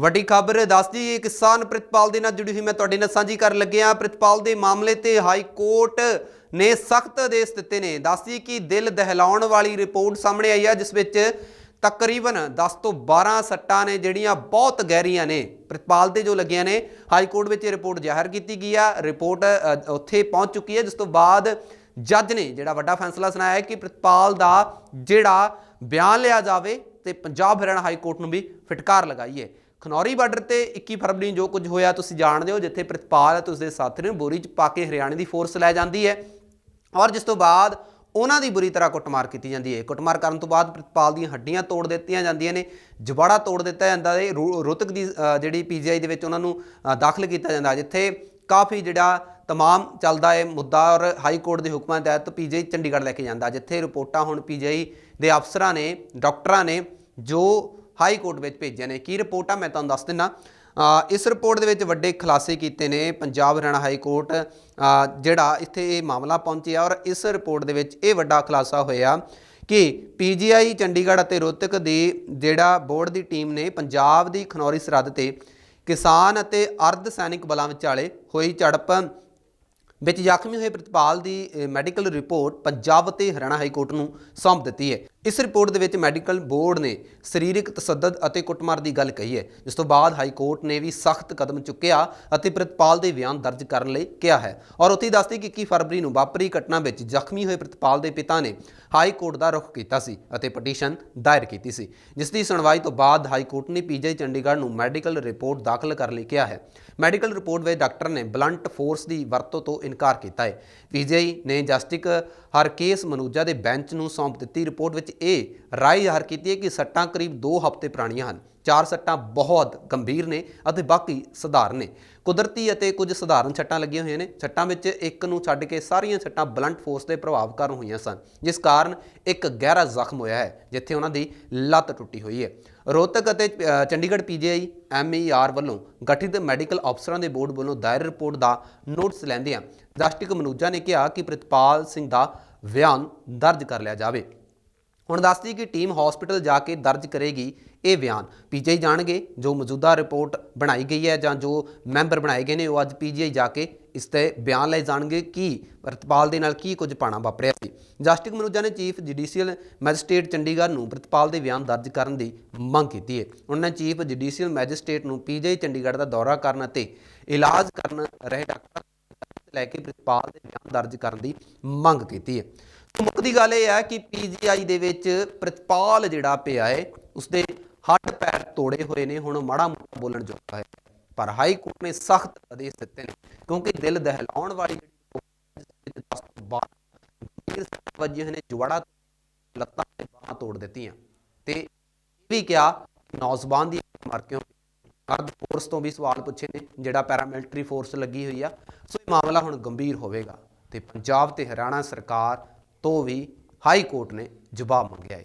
ਵੱਡੀ ਖਬਰ ਦੱਸਦੀ ਹੈ, ਕਿਸਾਨ ਪ੍ਰਿਤਪਾਲ ਦੇ ਨਾਲ ਜੁੜੀ ਹੋਈ ਮੈਂ ਤੁਹਾਡੇ ਨਾਲ ਸਾਂਝੀ ਕਰਨ ਲੱਗਿਆ। ਪ੍ਰਿਤਪਾਲ ਦੇ ਮਾਮਲੇ ਤੇ ਹਾਈ ਕੋਰਟ ਨੇ ਸਖਤ ਆਦੇਸ਼ ਦਿੱਤੇ ਨੇ। ਦੱਸਦੀ ਕਿ ਦਿਲ ਦਹਿਲਾਉਣ ਵਾਲੀ ਰਿਪੋਰਟ ਸਾਹਮਣੇ ਆਈ ਹੈ, ਜਿਸ ਵਿੱਚ ਤਕਰੀਬਨ 10 ਤੋਂ 12 ਸੱਟਾਂ ਨੇ, ਜਿਹੜੀਆਂ ਬਹੁਤ ਗਹਿਰੀਆਂ ਨੇ ਪ੍ਰਿਤਪਾਲ ਦੇ ਜੋ ਲੱਗੀਆਂ ਨੇ। ਹਾਈ ਕੋਰਟ ਵਿੱਚ ਇਹ ਰਿਪੋਰਟ ਜ਼ਾਹਰ ਕੀਤੀ ਗਈ ਆ। ਰਿਪੋਰਟ ਉੱਥੇ ਪਹੁੰਚ ਚੁੱਕੀ ਹੈ, ਜਿਸ ਤੋਂ ਬਾਅਦ ਜੱਜ ਨੇ ਜਿਹੜਾ ਵੱਡਾ ਫੈਸਲਾ ਸੁਣਾਇਆ ਹੈ ਕਿ ਪ੍ਰਿਤਪਾਲ ਦਾ ਜਿਹੜਾ ਬਿਆਨ ਲਿਆ ਜਾਵੇ ਤੇ ਪੰਜਾਬ ਹਰਿਆਣਾ ਹਾਈ ਕੋਰਟ ਨੂੰ ਵੀ ਫਟਕਾਰ ਲਗਾਈਏ ਖਨੌਰੀ ਬਾਰਡਰ ਤੇ 21 ਫਰਵਰੀ ਨੂੰ ਜੋ ਕੁਝ ਹੋਇਆ ਤੁਸੀਂ ਜਾਣਦੇ ਹੋ ਜਿੱਥੇ ਪ੍ਰਿਤਪਾਲ ਅਤੇ ਉਸਦੇ ਸਾਥੀ ਨੂੰ ਬੋਰੀ 'ਚ ਪਾ ਕੇ ਹਰਿਆਣੇ ਦੀ ਫੋਰਸ ਲੈ ਜਾਂਦੀ ਹੈ ਔਰ ਜਿਸ ਤੋਂ ਬਾਅਦ ਉਹਨਾਂ ਦੀ ਬੁਰੀ ਤਰ੍ਹਾਂ ਕੁੱਟਮਾਰ ਕੀਤੀ ਜਾਂਦੀ ਹੈ। ਕੁੱਟਮਾਰ ਕਰਨ ਤੋਂ ਬਾਅਦ ਪ੍ਰਿਤਪਾਲ ਦੀਆਂ ਹੱਡੀਆਂ ਤੋੜ ਦਿੱਤੀਆਂ ਜਾਂਦੀਆਂ ਨੇ ਜਵਾੜਾ ਤੋੜ ਦਿੱਤਾ ਜਾਂਦਾ ਹੈ। ਰੋ- ਰੋਹਤਕ ਦੀ ਅ, ਜਿਹੜੀ ਪੀਜੀਆਈ ਦੇ ਵਿੱਚ ਉਹਨਾਂ ਨੂੰ ਦਾਖਲ ਕੀਤਾ ਜਾਂਦਾ ਜਿੱਥੇ ਕਾਫੀ ਜਿਹੜਾ ਤਮਾਮ ਚੱਲਦਾ ਹੈ ਮੁੱਦਾ ਔਰ ਹਾਈ ਕੋਰਟ ਦੇ ਹੁਕਮਾਂ ਤਹਿਤ ਪੀਜੀਆਈ ਚੰਡੀਗੜ੍ਹ ਲੈ ਕੇ ਜਾਂਦਾ ਜਿੱਥੇ ਰਿਪੋਰਟਾਂ ਹੁਣ ਪੀਜੀਆਈ ਦੇ ਅਫਸਰਾਂ ਨੇ ਡਾਕਟਰਾਂ ਨੇ ਜੋ ਹਾਈ ਕੋਰਟ ਵਿੱਚ ਭੇਜਿਆ ਨੇ। ਕੀ ਰਿਪੋਰਟ ਆ ਮੈਂ ਤੁਹਾਨੂੰ ਦੱਸ ਦਿੰਨਾ। ਇਸ ਰਿਪੋਰਟ ਦੇ ਵਿੱਚ ਵੱਡੇ ਖੁਲਾਸੇ ਕੀਤੇ ਨੇ ਪੰਜਾਬ ਹਰਿਆਣਾ ਹਾਈ ਕੋਰਟ। ਜਿਹੜਾ ਇੱਥੇ ਇਹ ਮਾਮਲਾ ਪਹੁੰਚਿਆ ਔਰ ਇਸ ਰਿਪੋਰਟ ਦੇ ਵਿੱਚ ਇਹ ਵੱਡਾ ਖੁਲਾਸਾ ਹੋਇਆ ਕਿ ਪੀਜੀਆਈ ਚੰਡੀਗੜ੍ਹ ਅਤੇ ਰੋਹਤਕ ਦੀ ਜਿਹੜਾ ਬੋਰਡ ਦੀ ਟੀਮ ਨੇ ਪੰਜਾਬ ਦੀ ਖਨੌਰੀ ਸਰਹੱਦ ਤੇ ਕਿਸਾਨ ਅਤੇ ਅਰਧ ਸੈਨਿਕ ਬਲਾਂ ਵਿਚਾਲੇ ਹੋਈ ਝੜਪ ਵਿੱਚ ਜ਼ਖਮੀ ਹੋਏ ਪ੍ਰਿਤਪਾਲ ਦੀ ਮੈਡੀਕਲ ਰਿਪੋਰਟ ਪੰਜਾਬ ਅਤੇ ਹਰਿਆਣਾ ਹਾਈ ਕੋਰਟ ਨੂੰ ਸੌਂਪ ਦਿੱਤੀ ਹੈ। ਇਸ ਰਿਪੋਰਟ ਦੇ ਵਿੱਚ ਮੈਡੀਕਲ ਬੋਰਡ ਨੇ ਸਰੀਰਕ ਤਸੱਦਦ ਅਤੇ ਕੁੱਟਮਾਰ ਦੀ ਗੱਲ ਕਹੀ ਹੈ, ਜਿਸ ਤੋਂ ਬਾਅਦ ਹਾਈ ਕੋਰਟ ਨੇ ਵੀ ਸਖਤ ਕਦਮ ਚੁੱਕਿਆ ਅਤੇ ਪ੍ਰਿਤਪਾਲ ਦੇ ਬਿਆਨ ਦਰਜ ਕਰਨ ਲਈ ਕਿਹਾ ਹੈ। ਔਰ ਉੱਥੇ ਹੀ ਦੱਸਦੀ ਕਿ 21 ਫਰਵਰੀ ਨੂੰ ਵਾਪਰੀ ਘਟਨਾ ਵਿੱਚ ਜ਼ਖਮੀ ਹੋਏ ਪ੍ਰਿਤਪਾਲ ਦੇ ਪਿਤਾ ਨੇ ਹਾਈ ਕੋਰਟ ਦਾ ਰੁਖ ਕੀਤਾ ਸੀ ਅਤੇ ਪਟੀਸ਼ਨ ਦਾਇਰ ਕੀਤੀ ਸੀ। ਜਿਸ ਦੀ ਸੁਣਵਾਈ ਤੋਂ ਬਾਅਦ ਹਾਈ ਕੋਰਟ ਨੇ ਪੀਜੀ ਚੰਡੀਗੜ੍ਹ ਨੂੰ ਮੈਡੀਕਲ ਰਿਪੋਰਟ ਦਾਖਲ ਕਰਨ ਲਈ ਕਿਹਾ ਹੈ। ਮੈਡੀਕਲ ਰਿਪੋਰਟ ਵਿੱਚ ਡਾਕਟਰ ਨੇ ਬਲੰਟ ਫੋਰਸ ਦੀ ਵਰਤੋਂ ਤੋਂ ਇਨਕਾਰ ਕੀਤਾ ਹੈ। ਪੀਜੀਆਈ ਨੇ ਜਸਟਿਕ ਹਰਕੇਸ ਮਨੂਜਾ ਦੇ ਬੈਂਚ ਨੂੰ ਸੌਂਪ ਦਿੱਤੀ ਰਿਪੋਰਟ ਵਿੱਚ ਇਹ ਰਾਏ ਜ਼ਾਹਰ ਕੀਤੀ ਹੈ ਕਿ ਸੱਟਾਂ ਕਰੀਬ 2 ਹਫ਼ਤੇ ਪੁਰਾਣੀਆਂ ਹਨ। ਚਾਰ ਸੱਟਾਂ ਬਹੁਤ ਗੰਭੀਰ ਨੇ ਅਤੇ ਬਾਕੀ ਸਧਾਰਨ ਨੇ। ਕੁਦਰਤੀ ਅਤੇ ਕੁਝ ਸਧਾਰਨ ਸੱਟਾਂ ਲੱਗੀਆਂ ਹੋਈਆਂ ਨੇ। ਸੱਟਾਂ ਵਿੱਚ ਇੱਕ ਨੂੰ ਛੱਡ ਕੇ ਸਾਰੀਆਂ ਸੱਟਾਂ ਬਲੰਟ ਫੋਰਸ ਦੇ ਪ੍ਰਭਾਵ ਕਾਰਨ ਹੋਈਆਂ ਸਨ ਜਿਸ ਕਾਰਨ ਇੱਕ ਗਹਿਰਾ ਜ਼ਖਮ ਹੋਇਆ ਹੈ ਜਿੱਥੇ ਉਹਨਾਂ ਦੀ ਲੱਤ ਟੁੱਟੀ ਹੋਈ ਹੈ। ਰੋਹਤਕ ਅਤੇ ਅ, ਚੰਡੀਗੜ੍ਹ ਪੀਜੀਆਈ ਐਮਈਆਰ ਵੱਲੋਂ ਗਠਿਤ ਮੈਡੀਕਲ ਅਫਸਰਾਂ ਦੇ ਬੋਰਡ ਵੱਲੋਂ ਦਾਇਰ ਰਿਪੋਰਟ ਦਾ ਨੋਟਿਸ ਲੈਂਦਿਆਂ ਜਸਟਿਕ ਮਨੂਜਾ ਨੇ ਕਿਹਾ ਕਿ ਪ੍ਰਿਤਪਾਲ ਸਿੰਘ ਦਾ ਬਿਆਨ ਦਰਜ ਕਰ ਲਿਆ ਜਾਵੇ। ਹੁਣ ਦੱਸਦੀ ਕਿ ਟੀਮ ਹਸਪੀਟਲ ਜਾ ਕੇ ਦਰਜ ਕਰੇਗੀ ਇਹ ਬਿਆਨ। ਪੀਜੀਆਈ ਜਾਣਗੇ, ਜੋ ਮੌਜੂਦਾ ਰਿਪੋਰਟ ਬਣਾਈ ਗਈ ਹੈ ਜਾਂ ਜੋ ਮੈਂਬਰ ਬਣਾਏ ਗਏ ਨੇ, ਉਹ ਅੱਜ ਪੀਜੀਆਈ ਜਾ ਕੇ ਇਸ ਤੇ ਬਿਆਨ ਲੈ ਜਾਣਗੇ ਕਿ ਪ੍ਰਤਪਾਲ ਦੇ ਨਾਲ ਕੀ ਕੁਝ ਪਾਣਾ ਵਾਪਰਿਆ ਸੀ। ਜਸਟਿਕ ਮਨੂਜਾ ਨੇ ਚੀਫ ਜੁਡੀਸ਼ੀਅਲ ਮੈਜਿਸਟ੍ਰੇਟ ਚੰਡੀਗੜ੍ਹ ਨੂੰ ਪ੍ਰਿਤਪਾਲ ਦੇ ਬਿਆਨ ਦਰਜ ਕਰਨ ਦੀ ਮੰਗ ਕੀਤੀ ਹੈ। ਉਹਨਾਂ ਨੇ ਚੀਫ ਜੁਡੀਸ਼ੀਅਲ ਮੈਜਿਸਟ੍ਰੇਟ ਨੂੰ ਪੀਜੀਆਈ ਚੰਡੀਗੜ੍ਹ ਦਾ ਦੌਰਾ ਕਰਨ ਅਤੇ ਇਲਾਜ ਕਰਨ ਰਹੇ ਡਾਕਟਰ ਲੈ ਕੇ ਪ੍ਰਿਤਪਾਲ ਦੇ ਬਿਆਨ ਦਰਜ ਕਰਨ ਦੀ ਮੰਗ ਕੀਤੀ ਹੈ। ਮੁੱਖ ਦੀ ਗੱਲ ਇਹ ਹੈ ਕਿ ਪੀਜੀਆਈ ਦੇ ਵਿੱਚ ਪ੍ਰਿਤਪਾਲ ਜਿਹੜਾ ਪਿਆ ਹੈ, ਉਸਦੇ ਹੱਡ ਪੈਰ ਤੋੜੇ ਹੋਏ ਨੇ, ਹੁਣ ਮਾੜਾ ਮੋਟਾ ਬੋਲਣ ਜੋਗਾ ਹੈ। ਪਰ ਹਾਈ ਕੋਰਟ ਨੇ ਸਖਤ ਆਦੇਸ਼ ਦਿੱਤੇ ਨੇ, ਕਿਉਂਕਿ ਦਿਲ ਦਹਿਲਾਉਣ ਵਾਲੀ ਗੰਭੀਰ ਸੱਟ ਨੇ ਜੁਆੜਾ ਲੱਤਾਂ ਤੇ ਬਾਹਾਂ ਤੋੜ ਦਿੱਤੀਆਂ। ਤੇ ਇਹ ਵੀ ਕਿਹਾ ਨੌਜਵਾਨ ਦੀ ਮਰ ਕਿਉਂ ਅਰਧ ਫੋਰਸ ਤੋਂ ਵੀ ਸਵਾਲ ਪੁੱਛੇ ਨੇ, ਜਿਹੜਾ ਪੈਰਾਮਿਲਟਰੀ ਫੋਰਸ ਲੱਗੀ ਹੋਈ ਆ, ਸੋ ਇਹ ਮਾਮਲਾ ਹੁਣ ਗੰਭੀਰ ਹੋਵੇਗਾ। ਤੇ ਪੰਜਾਬ ਤੇ ਹਰਿਆਣਾ ਸਰਕਾਰ ਤੋਂ ਵੀ ਹਾਈ ਕੋਰਟ ਨੇ ਜਵਾਬ ਮੰਗਿਆ ਹੈ